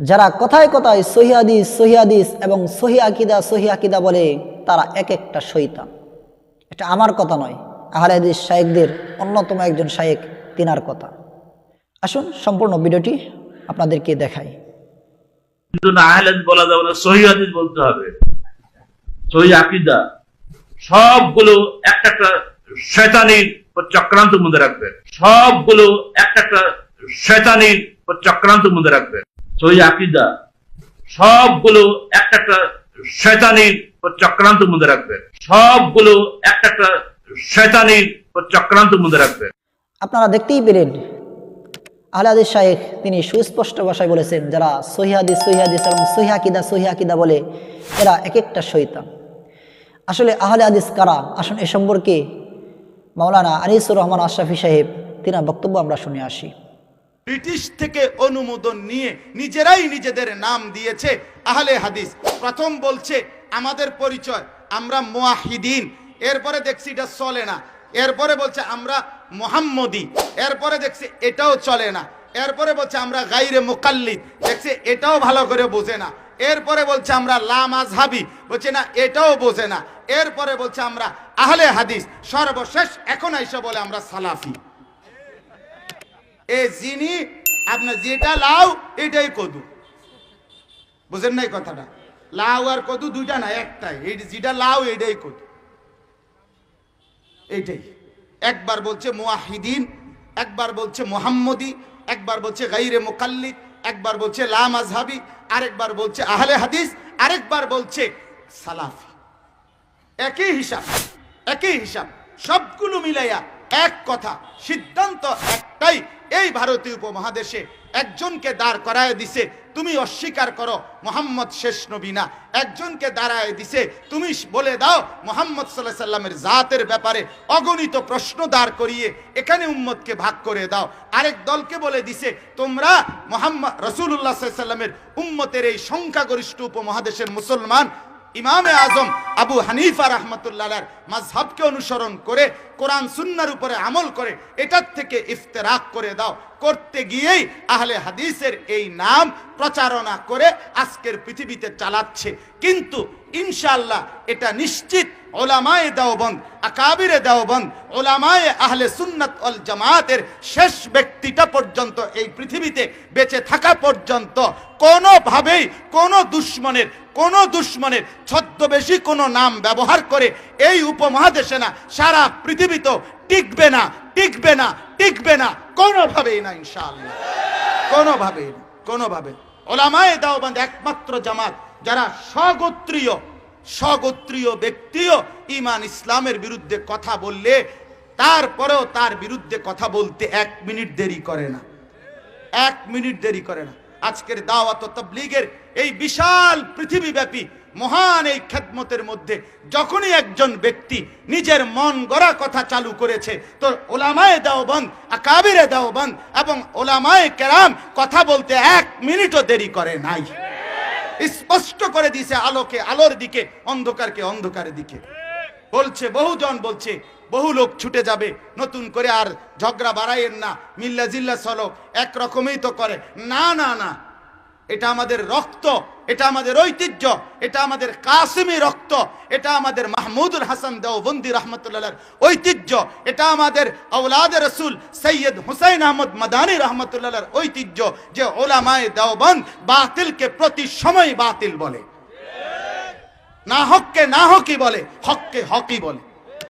যারা কথায় কথায় সহিয়াদিস সহিয়াদিস এবং সহি আকিদা সহি আকিদা বলে, তারা এক একটা শৈতান এটা আমার কথা নয়, আহলে হাদিস শায়েকদের অন্যতম একজন শায়েক তিনার কথা। আসুন, সম্পূর্ণ ভিডিওটি আপনাদেরকে দেখাই। কিন্তু না আহলেদ বলা যাবে না, সহি হাদিস বলতে হবে, সহি আকিদা। সবগুলো একটা একটা শয়তানির চক্রান্ত মধ্যে রাখবে। সবগুলো একটা একটা শয়তানির চক্রান্ত মধ্যে রাখবে। আকিদা সবগুলো একটা একটা শয়তানির চক্রান্ত মধ্যে রাখবে। সবগুলো একটা একটা শয়তানির চক্রান্ত মধ্যে রাখবে। আপনারা দেখতেই পেলেন আহলে হাদিস শায়েখ তিনি সুস্পষ্ট ভাষায় বলেছেন, যারা সহিহাদিস সহিহাদিস এবং সহিহাকিদা সহিহাকিদা বলে, এরা এক একটা শৈতান আসলে আহলে আদিস কারা? আসুন এ সম্পর্কে মাওলানা আনিসুর রহমান আশরাফি সাহেব, তিনার বক্তব্য আমরা শুনে আসি। ব্রিটিশ থেকে অনুমোদন নিয়ে নিজেরাই নিজেদের নাম দিয়েছে আহলে হাদিস। প্রথম বলছে, আমাদের পরিচয়, আমরা মোয়াহিদিন। এরপরে দেখছি এটা চলে না। এরপরে বলছে, আমরা মোহাম্মদি। এরপরে দেখছি এটাও চলে না। এরপরে বলছে, আমরা গাইরে মোকাল্লিদ। দেখছি এটাও ভালো করে বোঝে না। এরপরে বলছে, আমরা লামাজহাবি বলছে, না, এটাও বোঝে না। এরপরে বলছে, আমরা আহলে হাদিস। সর্বশেষ এখন আইসা বলে, আমরা সালাফি। এ যিনি আপনার যেটা লাউ এটাই কদু। বুঝেন নাই কথাটা? লাউ আর কদু দুইটা না, একটাই। যেটা লাউ এটাই কদু। এইটাই। একবার বলছে মুয়াহিদিন, একবার বলছে মোহাম্মদি, একবার বলছে গাইরে মুকাল্লিদ একবার বলছে লা মাযহাবি, আরেকবার বলছে আহলে হাদিস, আরেকবার বলছে সালাফি। একই হিসাব একই হিসাব। সবগুলো মিলাইয়া এক কথা, সিদ্ধান্ত একটাই। এই ভারতীয় উপমহাদেশে একজনকে দাঁড় করায় দিছে, তুমি অস্বীকার করো, মোহাম্মদ শেষ নবী না। একজনকে দাঁড়ায় দিছে, তুমি বলে দাও, মোহাম্মদ সাল্লাহ সাল্লামের জাতের ব্যাপারে অগণিত প্রশ্ন দাঁড় করিয়ে এখানে উম্মতকে ভাগ করে দাও। আরেক দলকে বলে দিছে, তোমরা মোহাম্মদ রসুল্লাহ সাল্লামের উম্মতের এই সংখ্যাগরিষ্ঠ উপমহাদেশের মুসলমান ইমামে আজম আবু হানিফা রহমতুল্লাহ মাঝহাবকে অনুসরণ করে কোরআন সুন্নার উপরে আমল করে এটার থেকে ইফতেরাক করে দাও। করতে গিয়েই আহলে হাদিসের এই নাম প্রচারণা করে আজকের পৃথিবীতে চালাচ্ছে। কিন্তু ইনশাল্লাহ এটা নিশ্চিত ওলামায়ে দেওবন্দ, আকাবিরে দেওবন্দ, ওলামায়ে আহলে সুন্নাত অল জামাতের শেষ ব্যক্তিটা পর্যন্ত এই পৃথিবীতে বেঁচে থাকা পর্যন্ত কোনোভাবেই কোনো দুশ্মনের কোনো দুশ্মনের ছদ্মবেশী কোনো নাম ব্যবহার করে এই উপমহাদেশে না, সারা পৃথিবীতেও টিকবে না টিকবে না টিকবে না, কোনোভাবেই না ইনশাআল্লাহ। কোনোভাবেই না, কোনোভাবে। ওলামায়ে দাওবান্দ একমাত্র জামাত যারা স্বগোত্রীয় স্বগোত্রীয় ব্যক্তিও ইমান ইসলামের বিরুদ্ধে কথা বললে, তারপরেও তার বিরুদ্ধে কথা বলতে এক মিনিট দেরি করে না। এক মিনিট দেরি করে না। আজকের দাওয়াত তবলিগের এই বিশাল পৃথিবীব্যাপী মহান এই খেদমতের মধ্যে যখনই একজন ব্যক্তি নিজের মন গড়া কথা চালু করেছে, তো ওলামায়ে দেওবন্দ, আকাবিরে দেওবন্দ এবং ওলামায়ে কেরাম কথা বলতে এক মিনিটও দেরি করে নাই। স্পষ্ট করে দিছে আলোকে, আলোর দিকে, অন্ধকারকে, অন্ধকারের দিকে। বলছে, বহুজন বলছে, বহু লোক ছুটে যাবে, নতুন করে আর ঝগড়া বাড়াইয়েন না মিল্লা জিল্লা চলো, একরকমই তো করে। না না না এটা আমাদের রক্ত, এটা আমাদের ঐতিহ্য, এটা আমাদের কাসিমি রক্ত, এটা আমাদের মাহমুদুল হাসান দেওবন্দি রহমতুল্লাহ ঐতিহ্য, এটা আমাদের আউলাদ রসুল সৈয়দ হুসাইন আহমদ মাদানী রহমতুল্লাহর ঐতিহ্য যে ওলামায় দেওবন্দ বাতিলকে প্রতি সময় বাতিল বলে। না হককে না হকি বলে, হককে হকি বলে।